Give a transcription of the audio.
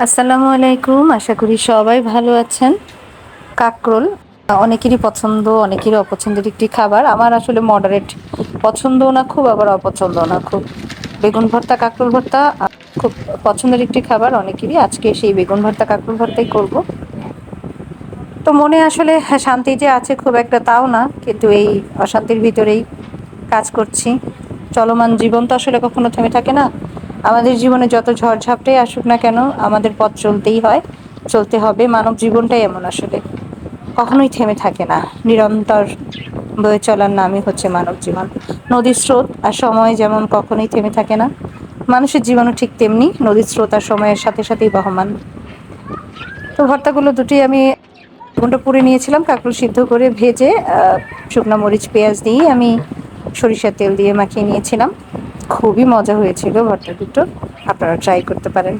আসসালামু আলাইকুম, আশা করি সবাই ভালো আছেন। কাকরোল, অনেকেরই পছন্দ, অনেকেরই অপছন্দের একটি খাবার। আমার আসলে মডারেট পছন্দও না, খুব আবার অপছন্দ না। খুব বেগুন ভর্তা, কাকরোল ভর্তা খুব পছন্দের একটি খাবার অনেকেরই। আজকে সেই বেগুন ভর্তা, কাকরোল ভর্তাই করব। তো মনে আসলে শান্তি যে আছে খুব একটা তাও না, কিন্তু এই অশান্তির ভিতরেই কাজ করছি। চলমান জীবন তো আসলে কখনো থেমে থাকে না। আমাদের জীবনে যত ঝড়ঝাপটাই আসুক না কেন, আমাদের পথ চলতেই হয়, চলতে হবে। মানব জীবনটাই এমন আসলে। কখনোই থেমে থাকে না। নিরন্তর বয়ে চলার নামই হচ্ছে মানব জীবন। নদীর স্রোত আর সময় যেমন কখনোই থেমে থাকে না, মানুষের জীবনও ঠিক তেমনি নদীর স্রোত আর সময়ের সাথে সাথেই বহমান। তো ভর্তাগুলো দুটি আমি ঘণ্টা পুড়ে নিয়েছিলাম, কাঁকড় সিদ্ধ করে ভেজে শুকনো মরিচ, পেঁয়াজ দিয়ে আমি সরিষার তেল দিয়ে মাখিয়ে নিয়েছিলাম। খুবই মজা হয়েছিল ভর্তা দুটো। আপনারা ট্রাই করতে পারেন।